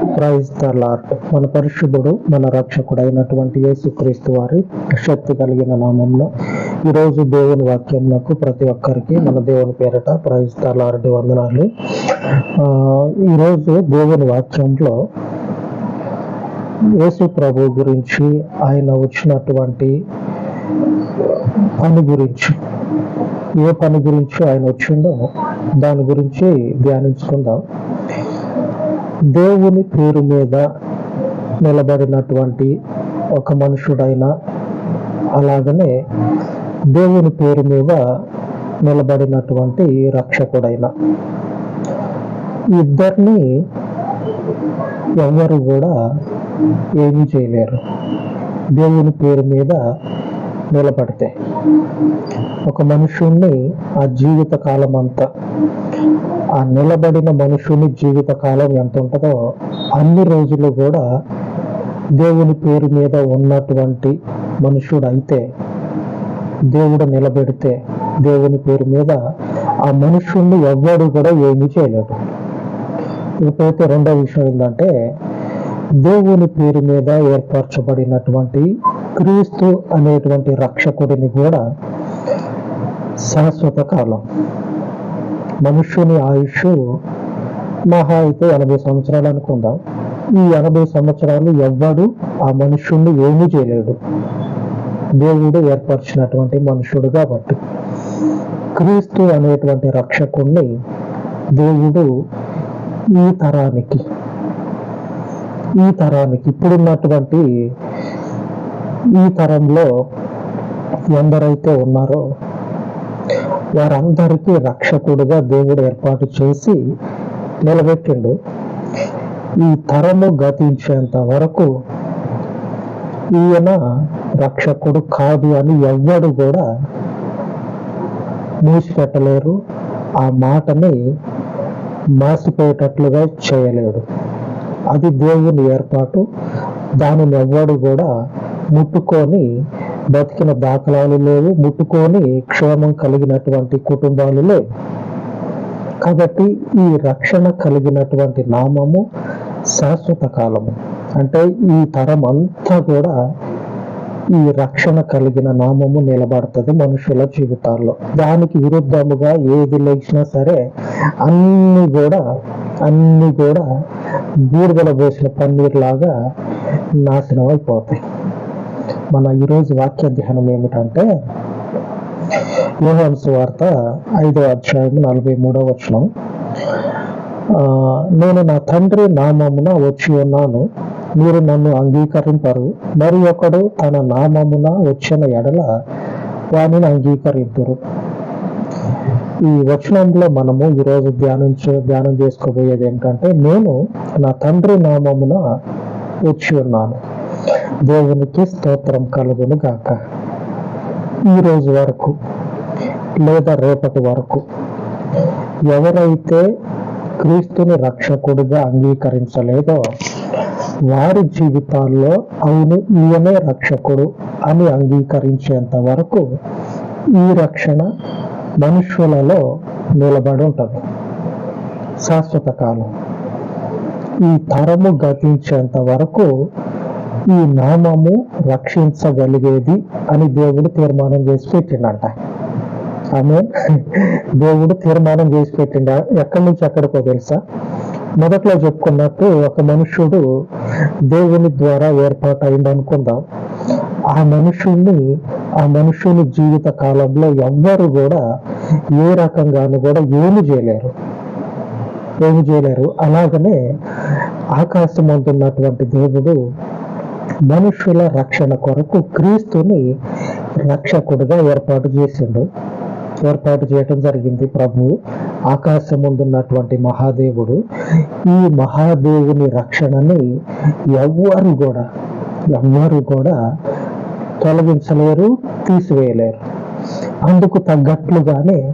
Praise lord మన పరిశుద్ధుడు మన రక్షకుడు అయినటువంటి యేసుక్రీస్తు వారి శక్తి కలిగిన నామంలో ఈరోజు దేవుని వాక్యంలో ప్రతి ఒక్కరికి మన దేవుని పేరట ప్రైజ్ లార్డ్ వందనాలు. ఆ, ఈరోజు దేవుని వాక్యంలో యేసు ప్రభు గురించి ఆయన వచ్చినటువంటి పని గురించి ఏ పని గురించి ఆయన వచ్చిండో దాని గురించి ధ్యానించుకుందాం. దేవుని పేరు మీద నిలబడినటువంటి ఒక మనుషుడైన అలాగనే దేవుని పేరు మీద నిలబడినటువంటి రక్షకుడైన. ఇద్దరిని ఎవరు కూడా ఏమీ చేయలేరు. దేవుని పేరు మీద నిలబడితే ఒక మనుషుణ్ణి ఆ జీవిత కాలం అంతా ఆ నిలబడిన మనుషుని జీవిత కాలం ఎంత ఉంటుందో అన్ని రోజులు కూడా దేవుని పేరు మీద ఉన్నటువంటి మనుషుడు అయితే దేవుడు నిలబెడితే దేవుని పేరు మీద ఆ మనుషుణ్ణి ఎవ్వడు కూడా ఏమీ చేయలేడు. ఇకపోతే రెండో విషయం ఏంటంటే దేవుని పేరు మీద ఏర్పరచబడినటువంటి క్రీస్తు అనేటువంటి రక్షకుడిని కూడా శాశ్వత కాలం. మనుష్యుని ఆయుష్ మహా అయితే ఎనభై సంవత్సరాలు అనుకుందాం. ఈ ఎనభై సంవత్సరాలు ఎవ్వడు ఆ మనుష్యుణ్ణి ఏమీ చేయలేడు. దేవుడు ఏర్పరిచినటువంటి మనుషుడు కాబట్టి క్రీస్తు అనేటువంటి రక్షకుణ్ణి దేవుడు ఈ తరానికి ఈ తరానికి ఇప్పుడున్నటువంటి ఈ తరంలో ఎందరైతే ఉన్నారో వారందరికీ రక్షకుడుగా దేవుడు ఏర్పాటు చేసి నిలబెట్టిండు. ఈ తరము గతించేంత వరకు ఈయన రక్షకుడు కాదు అని ఎవ్వడు కూడా మూసిపెట్టలేరు. ఆ మాటని మాసిపోయేటట్లుగా చేయలేడు. అది దేవుని ఏర్పాటు. దానిని ఎవ్వడు కూడా ముట్టుకొని బతికిన దాఖలాలు లేవు ముట్టుకొని క్షేమం కలిగినటువంటి కుటుంబాలు లేవు కాబట్టి ఈ రక్షణ కలిగినటువంటి నామము శాశ్వత కాలము. అంటే ఈ తరం అంతా కూడా ఈ రక్షణ కలిగిన నామము నిలబడుతుంది మనుషుల జీవితాల్లో. దానికి విరుద్ధముగా ఏది లేచినా సరే అన్ని కూడా అన్ని కూడా బూడిదల పోసిన పన్నీర్ లాగా నాశనం అయిపోతాయి. మన ఈరోజు వాక్య ధ్యానం ఏమిటంటే యోహాను వార్త ఐదో అధ్యాయం నలభై మూడో వచనం. ఆ, నేను నా తండ్రి నామమున వచ్చి ఉన్నాను. మీరు నన్ను అంగీకరింపరు. మరి ఒకడు తన నామమున వచ్చిన ఎడల వానిని అంగీకరింపరు ఈ వచనంలో మనము ఈరోజు ధ్యానించు ధ్యానం చేసుకోబోయేది ఏంటంటే నేను నా తండ్రి నామమున వచ్చి ఉన్నాను. దేవునికి స్తోత్రం కలుగును గాక ఈరోజు వరకు లేదా రేపటి వరకు ఎవరైతే క్రీస్తుని రక్షకుడిగా అంగీకరించలేదో వారి జీవితాల్లో అవును ఈయనే రక్షకుడు అని అంగీకరించేంత వరకు ఈ రక్షణ మనుషులలో నిలబడి ఉంటుంది. శాశ్వత కాలం. ఈ తరము గతించేంత వరకు ఈ నామము రక్షించగలిగేది అని దేవుడు తీర్మానం చేసి పెట్టిండంట. ఆమె దేవుడు తీర్మానం చేసి పెట్టిండ? ఎక్కడి నుంచి ఎక్కడికో తెలుసా? మొదట్లో చెప్పుకున్నట్టు ఒక మనుష్యుడు దేవుని ద్వారా ఏర్పాటు అయింది అనుకుందాం. ఆ మనుషుణ్ణి ఆ మనుషుని జీవిత కాలంలో ఎవ్వరు కూడా ఏ రకంగాను కూడా ఏమి చేయలేరు. ఏమి చేయలేరు. అలాగనే ఆకాశం అంటున్నటువంటి దేవుడు మనుషుల రక్షణ కొరకు క్రీస్తుని రక్షకుడిగా ఏర్పాటు చేసిండు. ఏర్పాటు చేయటం జరిగింది ప్రభు. ఆకాశం ఉన్నటువంటి మహాదేవుడు ఈ మహాదేవుని రక్షణని ఎవ్వరు కూడా ఎవ్వరు కూడా తొలగించలేరు తీసివేయలేరు. అందుకు తగ్గట్లుగానే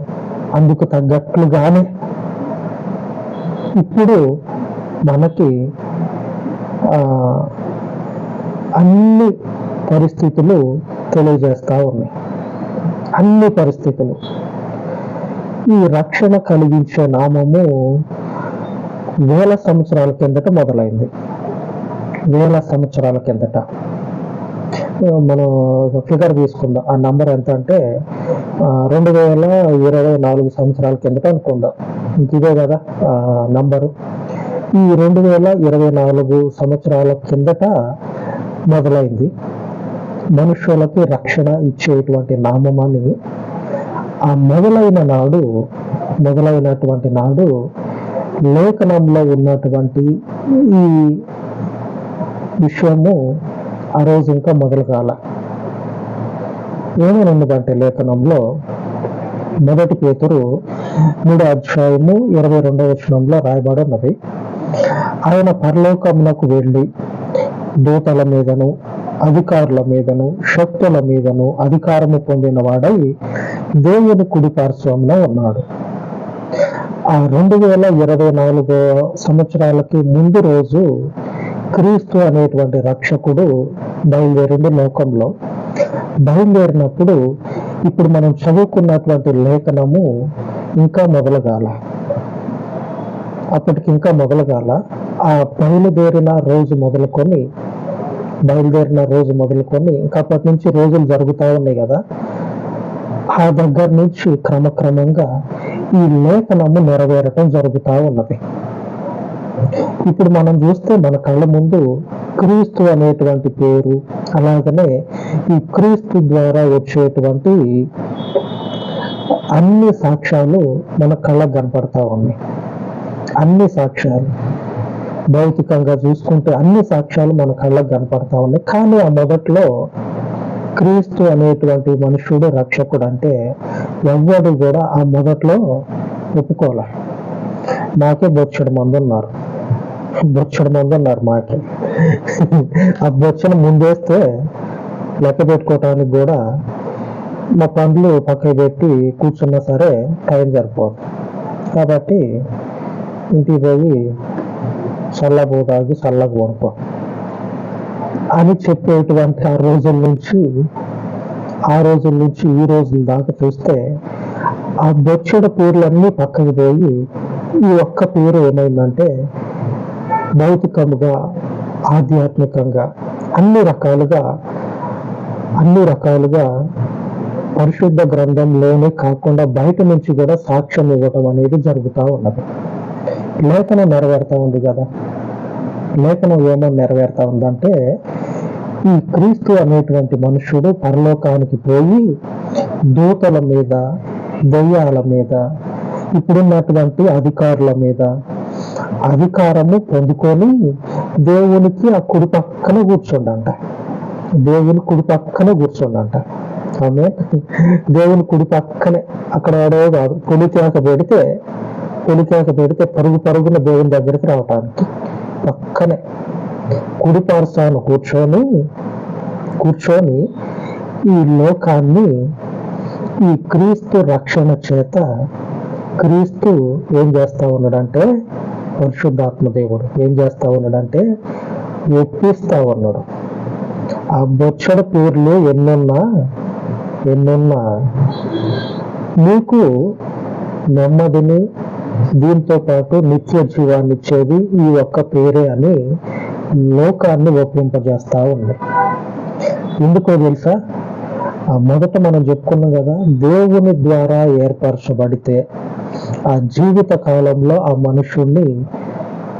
అందుకు తగ్గట్లుగానే ఇప్పుడు మనకి ఆ, అన్ని పరిస్థితులు తెలియజేస్తా ఉన్నాయి. అన్ని పరిస్థితులు. ఈ రక్షణ కలిగించే నామము వేల సంవత్సరాల కిందట మొదలైంది. వేల సంవత్సరాల కిందట. మనం ఫిగర్ తీసుకుందాం. ఆ నంబర్ ఎంత అంటే రెండు వేల ఇరవై నాలుగు సంవత్సరాల కిందట అనుకుందాం. ఇదే కదా ఆ, నంబరు ఈ రెండు వేల ఇరవై నాలుగు సంవత్సరాల కిందట మొదలైంది. మనుషులకి రక్షణ ఇచ్చేటువంటి నామమని ఆ మొదలైన నాడు మొదలైనటువంటి నాడు లేఖనంలో ఉన్నటువంటి ఈ విషయము ఆ రోజు ఇంకా మొదలు కాల. ఏమని ఉన్నదంటే లేఖనంలో మొదటి పేతురు మూడో అధ్యాయము ఇరవై రెండవ వచనంలో రాయబడి ఉన్నది. ఆయన పరలోకమునకు వెళ్ళి దూతల మీదను అధికారుల మీదను శక్తుల మీదను అధికారము పొందిన వాడై దేవుని కుడి ఉన్నాడు. ఆ రెండు వేల ఇరవై నాలుగో సంవత్సరాలకి ముందు రోజు క్రీస్తు అనేటువంటి రక్షకుడు బయలుదేరింది లోకంలో. బయలుదేరినప్పుడు ఇప్పుడు మనం చదువుకున్నటువంటి లేఖనము ఇంకా మొదలగాల. అప్పటికి ఇంకా మొదలగాల. ఆ బయలుదేరిన రోజు మొదలుకొని బయలుదేరిన రోజు మొదలుకొని ఇంకా అప్పటి నుంచి రోజులు జరుగుతూ ఉన్నాయి కదా ఆ దగ్గర నుంచి క్రమక్రమంగా ఈ లేఖనము నెరవేరటం జరుగుతూ ఉన్నది. ఇప్పుడు మనం చూస్తే మన కళ్ళ ముందు క్రీస్తు అనేటువంటి పేరు అలాగనే ఈ క్రీస్తు ద్వారా వచ్చేటువంటి అన్ని సాక్ష్యాలు మన కళ్ళకు కనపడతా ఉన్నాయి. అన్ని సాక్ష్యాలు. భౌతికంగా చూసుకుంటే అన్ని సాక్ష్యాలు మన కళ్ళకు కనపడతా ఉన్నాయి. కానీ ఆ మొదట్లో క్రీస్తు అనేటువంటి మనుషుడు రక్షకుడు అంటే ఎవ్వడు కూడా ఆ మొదట్లో ఒప్పుకోలే. మాకే బొచ్చడు మంది ఉన్నారు. బొచ్చడు మంది ఉన్నారు మాకే. ఆ బొచ్చను ముందేస్తే లెక్క పెట్టుకోవటానికి కూడా మా పనులు పక్కన పెట్టి కూర్చున్నా సరే టైం సరిపోదు. కాబట్టి ఇంటికి పోయి చల్లబోదాగి చల్లగా పడుకో అని చెప్పేటువంటి ఆ రోజుల నుంచి ఆ రోజుల నుంచి ఈ రోజుల దాకా చూస్తే ఆ బొచ్చడ పేర్లన్నీ పక్కకి పోయి ఈ ఒక్క పేరు ఏమైందంటే భౌతికముగా ఆధ్యాత్మికంగా అన్ని రకాలుగా అన్ని రకాలుగా పరిశుద్ధ గ్రంథంలోనే కాకుండా బయట నుంచి కూడా సాక్ష్యం ఇవ్వటం అనేది జరుగుతూ ఉన్నది. లేఖనం నెరవేరుతా ఉంది కదా. లేఖనం ఏమో నెరవేరుతా ఉందంటే ఈ క్రీస్తు అనేటువంటి మనుషుడు పరలోకానికి పోయి దూతల మీద దయ్యాల మీద ఇప్పుడున్నటువంటి అధికారుల మీద అధికారము పొందుకొని దేవునికి ఆ కుడి పక్కన కూర్చోండంట. దేవుని కుడి పక్కనే కూర్చోండంట. ఆమె దేవుని కుడి పక్కనే. అక్కడ వాడో కాదు. పొలితేక పెడితే పొలితేక పెడితే పరుగు పరుగున దేవుని దగ్గరికి రావటానికి పక్కనే కుడి పార్శ్వాన్ని కూర్చొని కూర్చొని ఈ లోకాన్ని ఈ క్రీస్తు రక్షణ చేత క్రీస్తు ఏం చేస్తా ఉన్నాడంటే పరిశుద్ధాత్మ దేవుడు ఏం చేస్తా ఉన్నాడంటే ఒప్పిస్తా ఉన్నాడు. ఆ బొచ్చడ పేర్లు ఎన్నున్నా ఎన్నున్నా నీకు నెమ్మదిని దీంతో పాటు నిత్య జీవాన్ని ఇచ్చేది ఈ ఒక్క పేరే అని లోకాన్ని ఒప్పింపజేస్తా ఉంది. ఎందుకో తెలుసా? మొదట మనం చెప్పుకున్నాం కదా దేవుని ద్వారా ఏర్పరచబడితే ఆ జీవిత కాలంలో ఆ మనుషుణ్ణి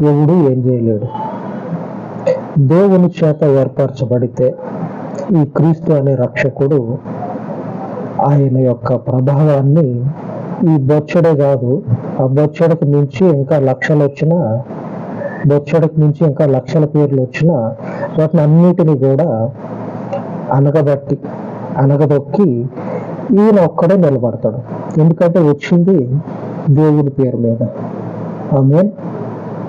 ఎవడు ఏం చేయలేడు. దేవుని చేత ఏర్పరచబడితే ఈ క్రీస్తు అనే రక్షకుడు ఆయన యొక్క ప్రభావాన్ని ఈ బొచ్చడే కాదు. ఆ బొచ్చడకు మించి ఇంకా లక్షలు వచ్చినా బొచ్చడకు మించి ఇంకా లక్షల పేర్లు వచ్చినా వాటిని అన్నిటిని కూడా అనగబట్టి అనగదొక్కి ఈయన ఒక్కడే నిలబడతాడు. ఎందుకంటే వచ్చింది దేవుని పేరు మీద. ఆమె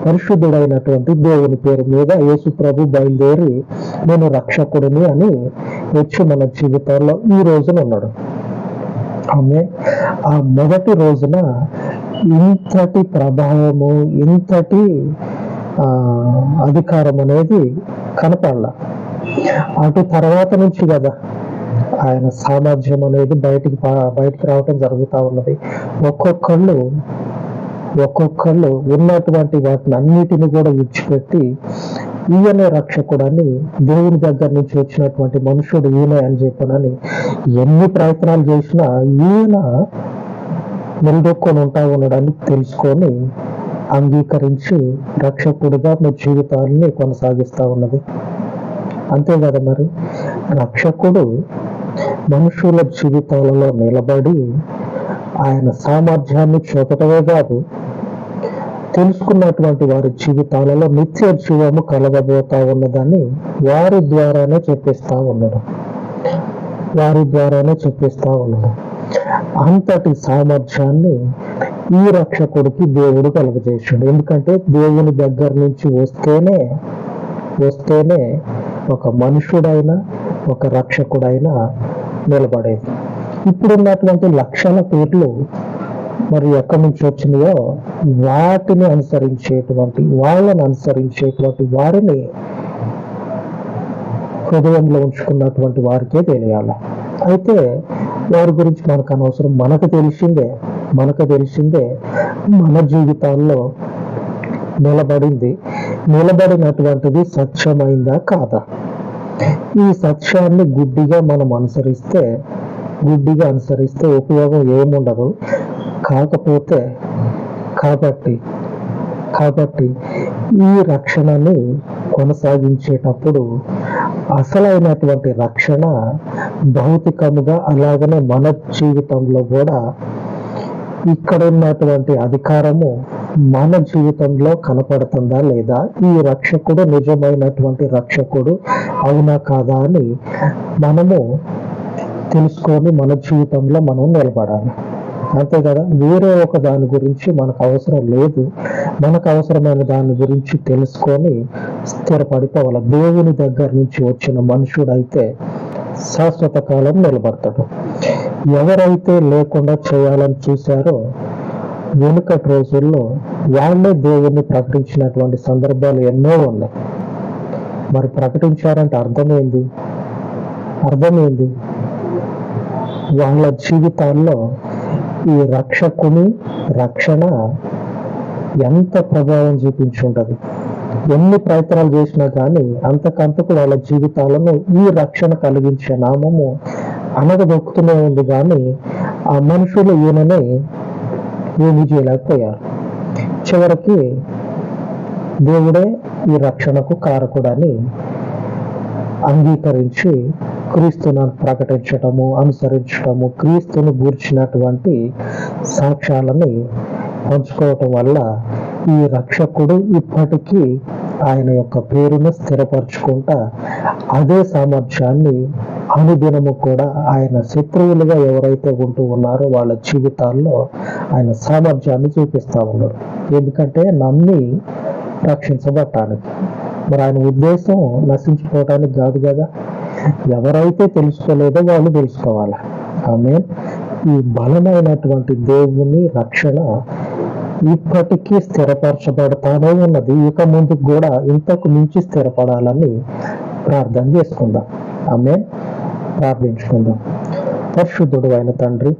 పరిశుద్ధుడైనటువంటి దేవుని పేరు మీద యేసు ప్రభు బయలుదేరి నేను రక్షకుడిని అని వచ్చి మన జీవితాల్లో ఈ రోజున ఉన్నాడు. ఆమె ఆ మొదటి రోజున ఇంతటి ప్రభావము ఇంతటి ఆ, అధికారం అనేది కనపడాల. అటు తర్వాత నుంచి కదా ఆయన సామర్థ్యం అనేది బయటికి పా- బయటికి రావటం జరుగుతూ ఉన్నది. ఒక్కొక్కళ్ళు ఒక్కొక్కళ్ళు ఉన్నటువంటి వాటిని అన్నిటిని కూడా విడిచిపెట్టి ఈయనే రక్షకుడని దేవుని దగ్గర నుంచి వచ్చినటువంటి మనుషుడు ఈయన అని చెప్పనని ఎన్ని ప్రయత్నాలు చేసినా ఈయన నిలదొక్కొని ఉంటా ఉన్నాడని తెలుసుకొని అంగీకరించి రక్షకుడిగా మీ జీవితాన్ని కొనసాగిస్తా ఉన్నది. అంతే కదా మరి? రక్షకుడు మనుషుల జీవితాలలో నిలబడి ఆయన సామర్థ్యాన్ని చూపటమే కాదు తెలుసుకున్నటువంటి వారి జీవితాలలో నిత్య జీవము కలగబోతా ఉన్నదని వారి ద్వారానే చెప్పిస్తా ఉన్నాడు. వారి ద్వారానే చెప్పిస్తా ఉన్నాడు. అంతటి సామర్థ్యాన్ని ఈ రక్షకుడికి దేవుడు కలుగజేసాడు ఎందుకంటే దేవుని దగ్గర నుంచి వస్తేనే వస్తేనే ఒక మనుషుడైనా ఒక రక్షకుడైనా నిలబడేది. ఇప్పుడున్నటువంటి లక్షల పేర్లు మరి ఎక్కడి నుంచి వచ్చినాయో వాటిని అనుసరించేటువంటి వాళ్ళని అనుసరించేటువంటి వారిని హృదయంలో ఉంచుకున్నటువంటి వారికే తెలియాలి. అయితే వారి గురించి మనకు అనవసరం. మనకు తెలిసిందే మనకు తెలిసిందే మన జీవితాల్లో నిలబడింది. నిలబడినటువంటిది సత్యమైందా కాదా? ఈ సత్యాన్ని గుడ్డిగా మనం అనుసరిస్తే గుడ్డిగా అనుసరిస్తే ఉపయోగం ఏముండదు. కాకపోతే కాబట్టి కాబట్టి ఈ రక్షణని కొనసాగించేటప్పుడు అసలైనటువంటి రక్షణ భౌతికముగా అలాగనే మన జీవితంలో కూడా ఇక్కడ ఉన్నటువంటి అధికారము మన జీవితంలో కనపడుతుందా లేదా? ఈ రక్షకుడు నిజమైనటువంటి రక్షకుడు అవునా కాదా అని మనము తెలుసుకొని మన జీవితంలో మనం నిలబడాలి. అంతే కదా? వేరే ఒక దాని గురించి మనకు అవసరం లేదు. మనకు అవసరమైన దాని గురించి తెలుసుకొని స్థిరపడిపోవాలి. దేవుని దగ్గర నుంచి వచ్చిన మనుషుడైతే శాశ్వత కాలం నిలబడతాడు. ఎవరైతే లేకుండా చేయాలని చూశారో వెనుకటి రోజుల్లో వాళ్ళే దేవుణ్ణి ప్రకటించినటువంటి సందర్భాలు ఎన్నో ఉన్నాయి. మరి ప్రకటించారంటే అర్థమైంది? అర్థమైంది? వాళ్ళ జీవితాల్లో ఈ రక్షకుని రక్షణ ఎంత ప్రభావం చూపించుంటది ఎన్ని ప్రయత్నాలు చేసినా కానీ అంతకంతకు వాళ్ళ జీవితాలను ఈ రక్షణ కలిగించే నామము అనగదొక్కుతూనే ఉంది కానీ ఆ మనుషులు ఈయననే ఏమి చేయలేకపోయారు చివరికి దేవుడే ఈ రక్షణకు కారకుడని అంగీకరించి క్రీస్తును ప్రకటించటము అనుసరించటము క్రీస్తును గూర్చినటువంటి సాక్ష్యాలని పంచుకోవటం వల్ల ఈ రక్షకుడు ఇప్పటికీ ఆయన యొక్క పేరును స్థిరపరచుకుంటా అదే సామర్థ్యాన్ని అనుదినము కూడా ఆయన శత్రువులుగా ఎవరైతే ఉంటూ ఉన్నారో వాళ్ళ జీవితాల్లో ఆయన సామర్థ్యాన్ని చూపిస్తా ఉన్నారు ఎందుకంటే నమ్మి రక్షించబట్టానికి మరి ఆయన ఉద్దేశం నశించుకోవటానికి కాదు కదా? ఎవరైతే తెలుసుకోలేదో వాళ్ళు తెలుసుకోవాలి. ఆమె ఈ బలమైనటువంటి దేవుని రక్షణ ఇప్పటికీ స్థిరపరచబడతానే ఉన్నది. ఇక ముందు కూడా ఇంతకు మించి స్థిరపడాలని ప్రార్థన చేసుకుందాం. ఆమె ప్రార్థించుకుందాం. పరిశుద్ధుడు అయిన తండ్రి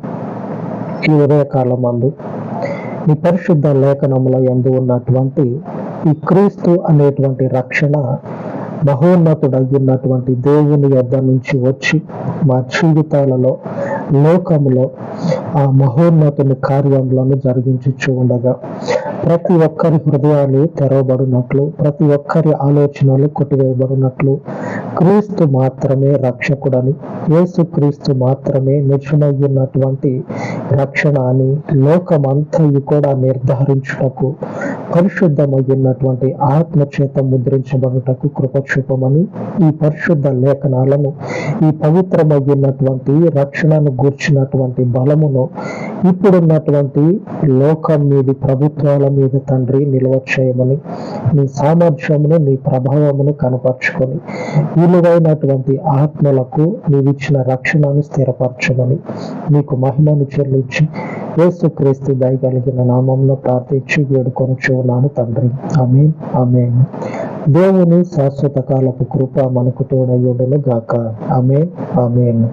ఈ ఉదయకాలం మందు ఈ పరిశుద్ధ లేఖనముల ఎందు ఉన్నటువంటి ఈ క్రీస్తు అనేటువంటి రక్షణ మహోన్నతుడయ్యున్నటువంటి దేవుని యొద్ద నుంచి వచ్చి మా జీవితాలలో లోకంలో ఆ మహోన్నతుని కార్యములను జరిగించు ఉండగా ప్రతి ఒక్కరి హృదయాలు తెరవబడినట్లు ప్రతి ఒక్కరి ఆలోచనలు కొట్టివేయబడినట్లు క్రీస్తు మాత్రమే రక్షకుడని యేసు క్రీస్తు మాత్రమే నిజమయ్యున్నటువంటి రక్షణ అని లోకమంతయు కూడా నిర్ధారించుటకు పరిశుద్ధమయ్యున్నటువంటి ఆత్మచేత ముద్రించబడుటకు కృపక్షుపమని ఈ పరిశుద్ధ లేఖనాలను ఈ పవిత్రమయ్యున్నటువంటి రక్షణను గూర్చినటువంటి బలమును ఇప్పుడున్నటువంటి లోకం మీది ప్రభుత్వాల మీద తండ్రి నిల్వ చేయమని నీ సామర్థ్యమును నీ ప్రభావమును కనపరుచుకొని విలువైనటువంటి ఆత్మలకు నీవిచ్చిన రక్షణను స్థిరపరచమని నీకు మహిమను చెల్లించి యేసుక్రీస్తు దయగలిగిన నామంలో ప్రార్థించి వేడుకొని చూన్నాను తండ్రి. Amen amen. దేవుని శాశ్వత కాలపు కృప మనకు తోడయ్యుడును గాక ఆమెన్ ఆమెన్.